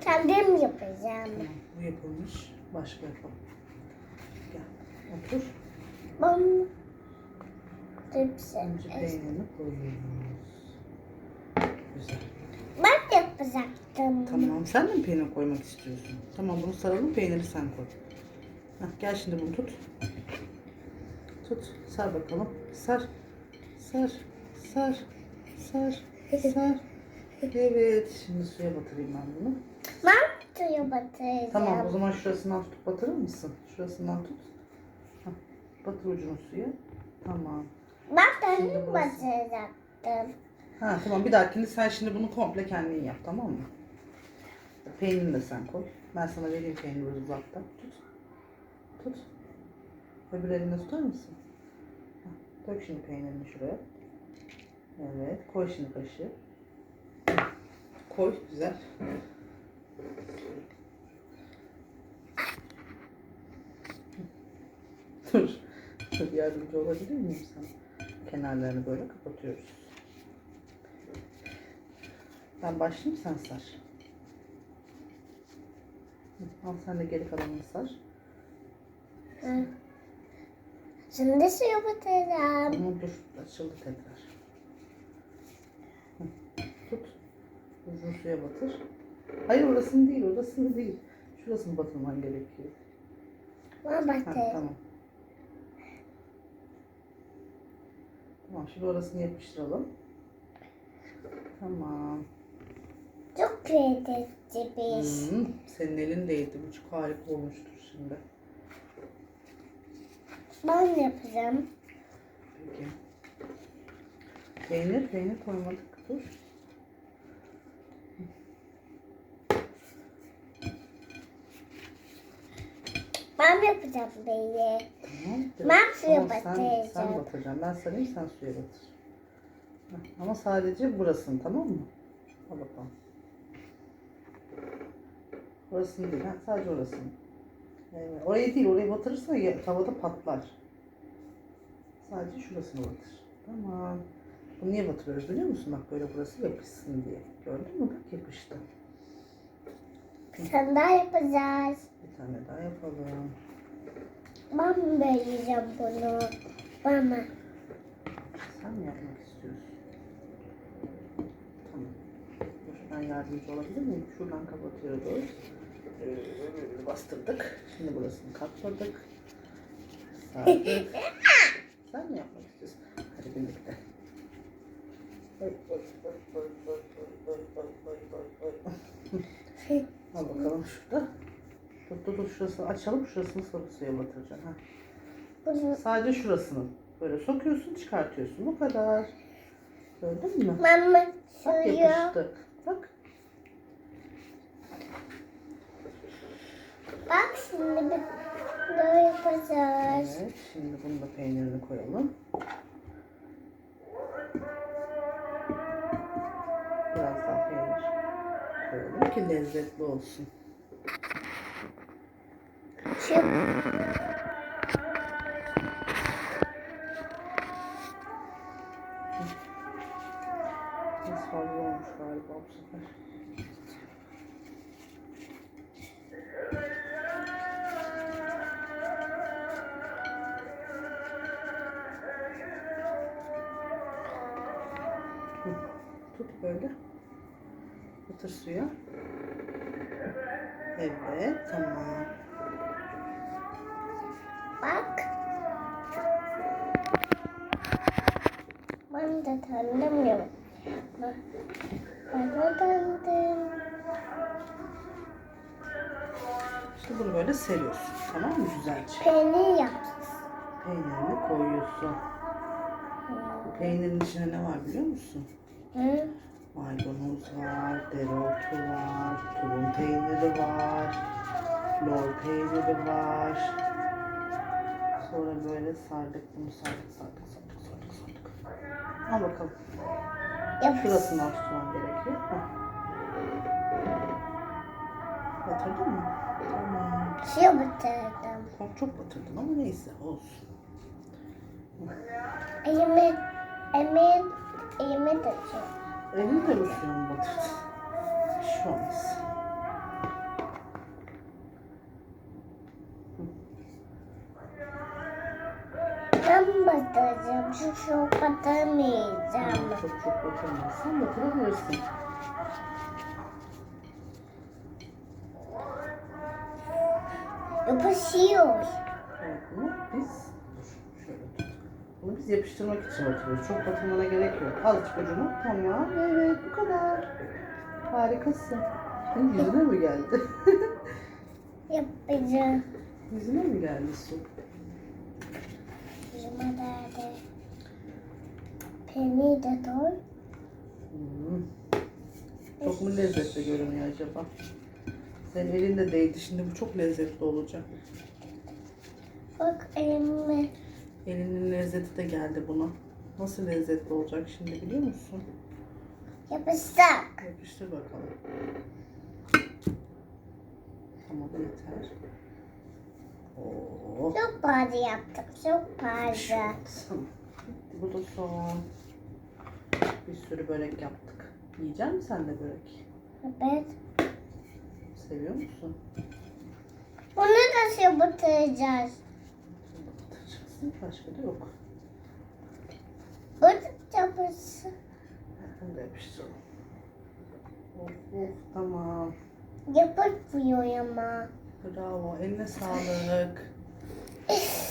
Kendim yapacağım. Tamam, bu yapılmış. Başka yapalım. Gel, otur. Ben hepsi. Önce peynirini koyuyoruz. Güzel. Ben yapacaktım. Tamam, sen de mi peynir koymak istiyorsun? Tamam, bunu saralım, peyniri sen koy. Heh, gel şimdi bunu tut. Tut, sar bakalım. Sar, sar, sar, sar, sar. Evet, şimdi suya batırayım ben bunu. Ben suya batıracağım. Tamam, o zaman şurasından tutup batırır mısın? Şurasından tut. Heh, batır ucunu suya. Tamam. Ben Şimdi kendim burası. batıracaktım. Ha tamam bir dahakinde sen şimdi bunu komple kendin yap tamam mı? Peynirini de sen koy. Ben sana vereyim peyniri uzakta. Tut. Tut. Öbür elini tutar mısın? Ha, dök şimdi peynirini şuraya. Evet. Koy şimdi kaşığı. Koy. Güzel. Dur. Dur yardımcı olabilir miyim sana? Kenarlarını böyle kapatıyoruz. Ben başlayayım sen sar. Al sen de geri kalanını sar. Hı. Şimdi suya batıracağım. Ama dur açıldı tekrar. Hı, Tut. Uzun suya batır. Hayır orasını değil orasını değil. Şurasını batırman gerekiyor. Ha, batıracağım. tamam. Tamam şimdi orasını yapıştıralım. Tamam. Çok lezzetli bir iş. Hmm, senin elin değdi. Bu çok harika olmuştur şimdi. Ben yapacağım. Peki. Peynir, peynir koymadık. Dur. Ben yapacağım beni. Tamam. Ben suya Tamam, sen, sen batıracağım. batıracaksın. Ben sarayım sen suya batır. Ama sadece burasını tamam mı? Al bakalım. Orasını değil. Ha, sadece orasını. Evet. Orayı değil. Orayı batırırsan ya, tavada patlar. Sadece şurasını batır. Tamam. Bunu niye batırıyoruz biliyor musun? Bak böyle burası yapışsın diye. Gördün mü? Bak yapıştı. Sen daha yapacağız. Bir tane daha yapalım. Ben vereceğim bunu. Bana. Sen mi yapmak istiyorsun? Tamam. Şuradan yardımcı olabilir miyim? Şuradan kapatıyoruz. Ee, bastırdık. Şimdi burasını kapladık. Sardık. Sen mi yapmak istiyorsun? Hadi birlikte. Al bakalım şurada. Dur dur şurasını açalım. Şurasını sarı suya batıracaksın. Ha. Bunu Sadece şurasını böyle sokuyorsun çıkartıyorsun. Bu kadar. Gördün mü? Mama Bak suyu. yapıştı. Bak. Bak şimdi bir böyle yapacağız. Evet. Şimdi bunu da peynirini koyalım. Biraz daha peynir koyalım ki lezzetli olsun. Fazla olmuş galiba bu sefer. Tut böyle. Batır suya. Evet, tamam. Bak. Ben de tanıdım ya. Ben de tanıdım. İşte bunu böyle seriyorsun. Tamam mı güzelce? Peynir yapacağız. Peynirini koyuyorsun. Bu peynirin içine ne var biliyor musun? Hı? Maydanoz var, dereotu var, tulum peyniri var, lor peyniri var. Sonra böyle sardık bunu sardık sardık sardık sardık sardık. Al bakalım. Yap. Şurasından tutman gerekiyor. Batırdın mı? Tamam. Suya batırdım. Çok, çok batırdın ama neyse olsun. Elimi, elimi, elimi de çok. Elini de mi suyunu batırdın? Bir şey olmaz. Batırmayacağım. Çok çok batırmayacağım. Çok çok batırmazsan batırabilirsin. Yapışıyor. Evet, bunu biz şöyle tut. Bunu biz yapıştırmak için batırıyoruz. Çok batırmana gerek yok. Azıcık ucunu. Tamam. Evet bu kadar. Harikasın. Senin yüzüne mi geldi? Yapacağım. yüzüne mi geldi su? Yüzüme derdi. Peynir de doy. Hmm. Çok mu lezzetli görünüyor acaba? Senin elin de değdi. Şimdi bu çok lezzetli olacak. Bak elime. Elinin lezzeti de geldi buna. Nasıl lezzetli olacak şimdi biliyor musun? Yapışsak. Yapıştır bakalım. Tamam yeter. Oo. Çok pahalı yaptım. Çok. Tamam. Bu da son. Bir sürü börek yaptık. Yiyecek misin sen de börek? Evet. Seviyor musun? Bunu nasıl batıracağız? Batıracaksın. Başka da yok. Bu da yapışsın. Bunu da yapıştıralım. Of of tamam. Yapışmıyor ama. Bravo. Eline sağlık. Yeah.